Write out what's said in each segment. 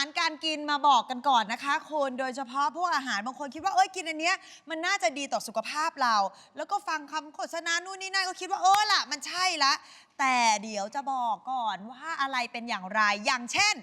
ารการกินมาบอกกันก่อนนะคะคุณโดยเฉพาะพวกอาหารบางคนคิดว่าเอ้ยกินอันเนี้ยมันน่าจะดีต่อสุขภาพเรา แล้วก็ฟังคำโฆษณานู่นนี่นั่นก็คิดว่าเออละมันใช่ละแต่เดี๋ยวจะบอกก่อนว่าอะไรเป็นอย่างไรอย่างเช่น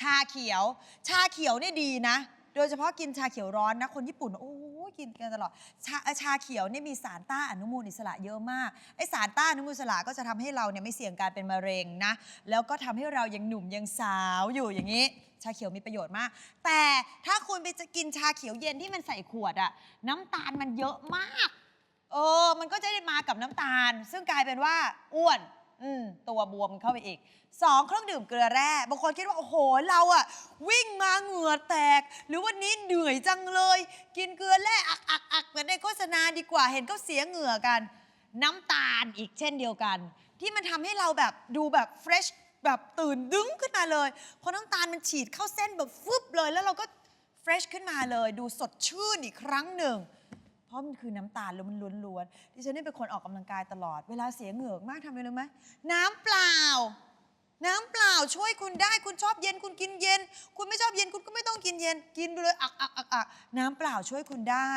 ชาเขียว ชาเขียวเนี่ยดีนะ โดยเฉพาะกินชาเขียวร้อนนะคนญี่ปุ่นโอ้ยกินกันตลอดชาชาเขียวเนี่ยมีสารต้านอนุมูลอิสระเยอะมากไอสารต้านอนุมูลอิสระก็จะทำให้เราเนี่ยไม่เสี่ยงการเป็นมะเร็งนะแล้วก็ทำให้เรายังหนุ่มยังสาวอยู่อย่างนี้ ชาเขียวมีประโยชน์มาก แต่ถ้าคุณไปจะกินชาเขียวเย็นที่มันใส่ขวดอะน้ำตาลมันเยอะมาก เออ มันก็จะได้มากับน้ำตาล ซึ่งกลายเป็นว่าอ้วนอืมตัวบวมเข้าไปอีกสองเครื่องดื่มเกลือแร่บางคนคิดว่า โอ้โห เราอะวิ่งมาเหงื่อแตก หรือวันนี้เหนื่อยจังเลย กินเกลือแร่อักอักอักเหมือนในโฆษณาดีกว่าเห็นเขาเสียเหงื่อกัน น้ำตาลอีกเช่นเดียวกัน ที่มันทำให้เราแบบดูแบบเฟรช แบบตื่นดึงขึ้นมาเลย เพราะน้ำตาลมันฉีดเข้าเส้นแบบฟึบเลย แล้วเราก็เฟรชขึ้นมาเลย ดูสดชื่นอีกครั้งหนึ่ง เพราะมันคือน้ำตาลแล้วมันล้วนๆดิฉันนี่เป็นคนออกกำลังกายตลอด เวลาเสียเหงื่อมากทำยังไงรู้ไหมน้ำเปล่า น้ำเปล่าช่วยคุณได้คุณชอบเย็นคุณกินเย็น คุณไม่ชอบเย็นคุณก็ไม่ต้องกินเย็น กินไปเลยอักอักอักอักน้ำเปล่าช่วยคุณได้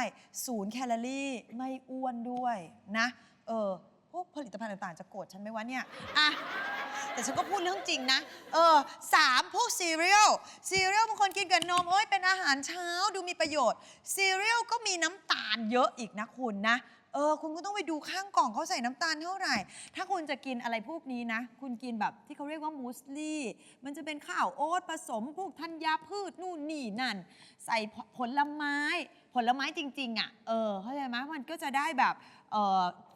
ศูนย์แคลอรี่ไม่อ้วนด้วยนะ เออ พวกผลิตภัณฑ์ต่างๆ จะโกรธฉันไหมวะเนี่ยอะแต่ฉันก็พูดเรื่องจริงนะ เออสามพวกซีเรียลซีเรียลบางคนกินกับนมเอ้ยเป็นอาหารเช้าดูมีประโยชน์ซีเรียลก็มีน้ำตาลเยอะอีกนะคุณนะ เออ คุณก็ต้องไปดูข้างกล่องเขาใส่น้ำตาลเท่าไหร่ ถ้าคุณจะกินอะไรพวกนี้นะ คุณกินแบบที่เขาเรียกว่ามูสลี่ มันจะเป็นข้าวโอ๊ตผสมพวกธัญญาพืชนู่นนี่นั่น ใส่ผลไม้ ผลไม้จริง ๆ อะ เออ เข้าใจไหมมันก็จะได้แบบ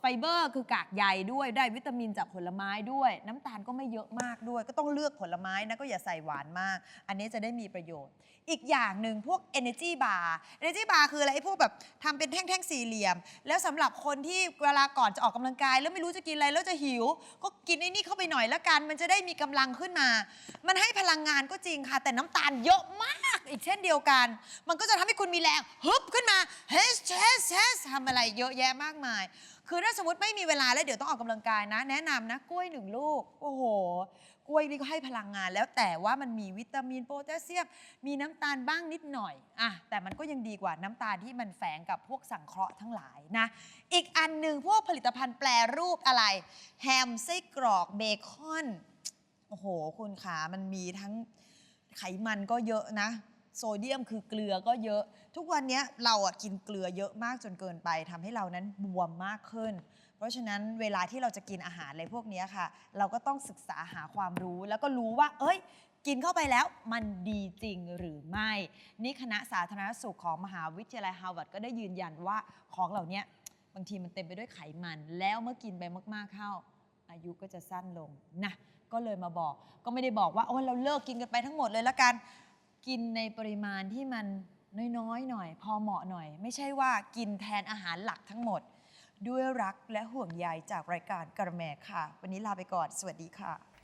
ฟเบอร์คือกากใยด้วยได้วิตามินจากผลไม้ด้วย น้ำตาลก็ไม่เยอะมากด้วย ก็ต้องเลือกผลไม้นะก็อย่าใส่หวานมาก อันนี้จะได้มีประโยชน์ อีกอย่างหนึ่งพวก energy bar energy bar คืออะไรไอ้พวกแบบทำเป็นแท่งๆสี่เหลี่ยม แล้วสำหรับคนที่เวลาก่อนจะออกกำลังกาย แล้วไม่รู้จะกินอะไรแล้วจะหิว ก็กินไอ้นี่เข้าไปหน่อยละกัน มันจะได้มีกำลังขึ้นมา มันให้พลังงานก็จริงค่ะ แต่น้ำตาลเยอะมาก อีกเช่นเดียวกัน มันก็จะทำให้คุณมีแรงฮึบขึ้นมาเฮสเฮสเฮสทำอะไรเยอะแยะมากมาย คือถ้าสมมติไม่มีเวลาแล้วเดี๋ยวต้องออกกำลังกายนะ แนะนำนะกล้วยหนึ่งลูก โอ้โห กล้วยนี่ก็ให้พลังงานแล้วแต่ว่ามันมีวิตามินโพแทสเซียม มีน้ำตาลบ้างนิดหน่อยอะแต่มันก็ยังดีกว่าน้ำตาลที่มันแฝงกับพวกสังเคราะห์ทั้งหลายนะ อีกอันหนึ่งพวกผลิตภัณฑ์แปรรูปอะไร แฮมไส้กรอกเบคอน โอ้โห คุณขามันมีทั้งไขมันก็เยอะนะ โซเดียมคือเกลือก็เยอะ ทุกวันเนี้ยเราอะกินเกลือเยอะมากจนเกินไปทำให้เรานั้นบวมมากขึ้น เพราะฉะนั้นเวลาที่เราจะกินอาหารอะไรพวกเนี้ยค่ะ เราก็ต้องศึกษาหาความรู้แล้วก็รู้ว่า เอ้ย กินเข้าไปแล้วมันดีจริงหรือไม่ นี่คณะสาธารณสุขของมหาวิทยาลัยฮาร์วาร์ดก็ได้ยืนยันว่าของเหล่าเนี้ยบางทีมันเต็มไปด้วยไขมัน แล้วเมื่อกินไปมากๆเข้า อายุก็จะสั้นลงนะก็เลยมาบอก ก็ไม่ได้บอกว่าโอ้ยเราเลิกกินกันไปทั้งหมดเลยละกัน กินในปริมาณที่มันน้อยๆหน่อย พอเหมาะหน่อย ไม่ใช่ว่ากินแทนอาหารหลักทั้งหมด ด้วยรักและห่วงใยจากรายการกระแมค่ะ วันนี้ลาไปก่อน สวัสดีค่ะ